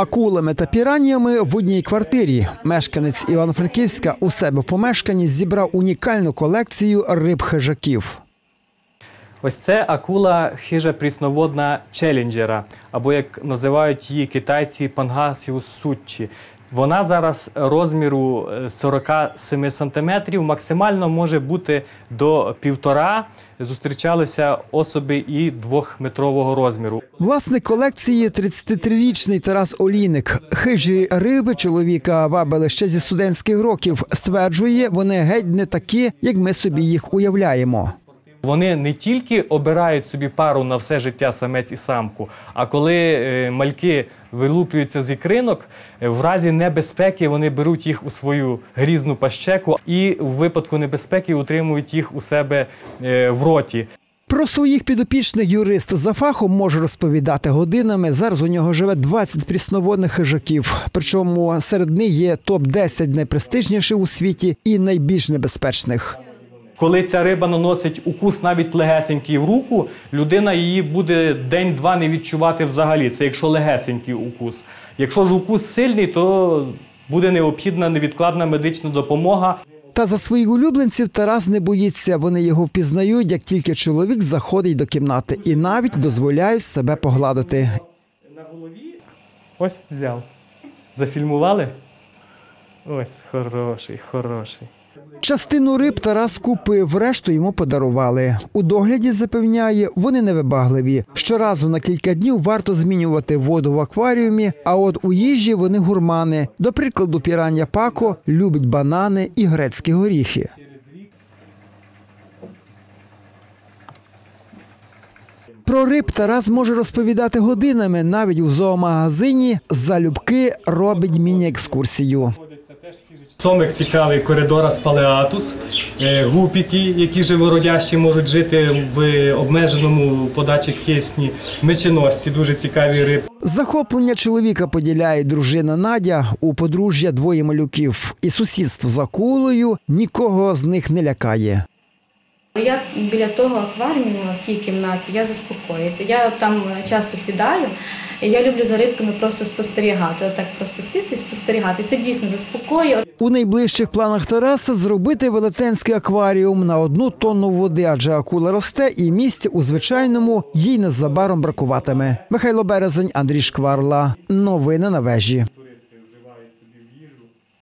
акулами та піраніями в одній квартирі. Мешканець Івано-Франківська у себе в помешканні зібрав унікальну колекцію риб хижаків. Ось це акула хижа прісноводна челенджера, або як називають її китайці пангасіус суччі. Вона зараз розміру е, 47 сантиметрів, максимально може бути до півтора. Зустрічалися особи і двохметрового розміру. Власник колекції 33-річний Тарас Олійник. Хижі риби чоловіка вабили ще зі студентських років. Стверджує, вони геть не такі, як ми собі їх уявляємо. Вони не тільки обирають собі пару на все життя самець і самку, а коли е, мальки вилуплюються з ікринок, е, в разі небезпеки вони беруть їх у свою грізну пащеку і в випадку небезпеки утримують їх у себе е, в роті. Про своїх підопічних юрист за фахом може розповідати годинами. Зараз у нього живе 20 прісноводних хижаків. Причому серед них є топ-10 найпрестижніших у світі і найбільш небезпечних. Коли ця риба наносить укус навіть легесенький в руку, людина її буде день-два не відчувати взагалі. Це якщо легесенький укус. Якщо ж укус сильний, то буде необхідна невідкладна медична допомога. Та за своїх улюбленців Тарас не боїться. Вони його впізнають, як тільки чоловік заходить до кімнати і навіть дозволяють себе погладити. На голові Ось взяв. Зафільмували? Ось хороший, хороший. Частину риб Тарас купив, решту йому подарували. У догляді запевняє, вони невибагливі. Щоразу на кілька днів варто змінювати воду в акваріумі, а от у їжі вони гурмани. До прикладу, пірання пако любить банани і грецькі горіхи. Про риб Тарас може розповідати годинами. Навіть у зоомагазині залюбки робить міні-екскурсію. Сомик цікавий коридора палеатус, е, гупіки, які живородящі можуть жити в обмеженому подачі кисні, меченості дуже цікаві риби. Захоплення чоловіка поділяє дружина Надя у подружжя двоє малюків, і сусідство за кулою нікого з них не лякає. Я біля того акваріуму в тій кімнаті я заспокоююся. Я там часто сідаю, і я люблю за рибками просто спостерігати. Отак просто сісти і спостерігати. Це дійсно заспокоює. У найближчих планах Тараса зробити велетенський акваріум на одну тонну води, адже акула росте, і місця у звичайному їй незабаром бракуватиме. Михайло Березень, Андрій Шкварла. Новини на вежі.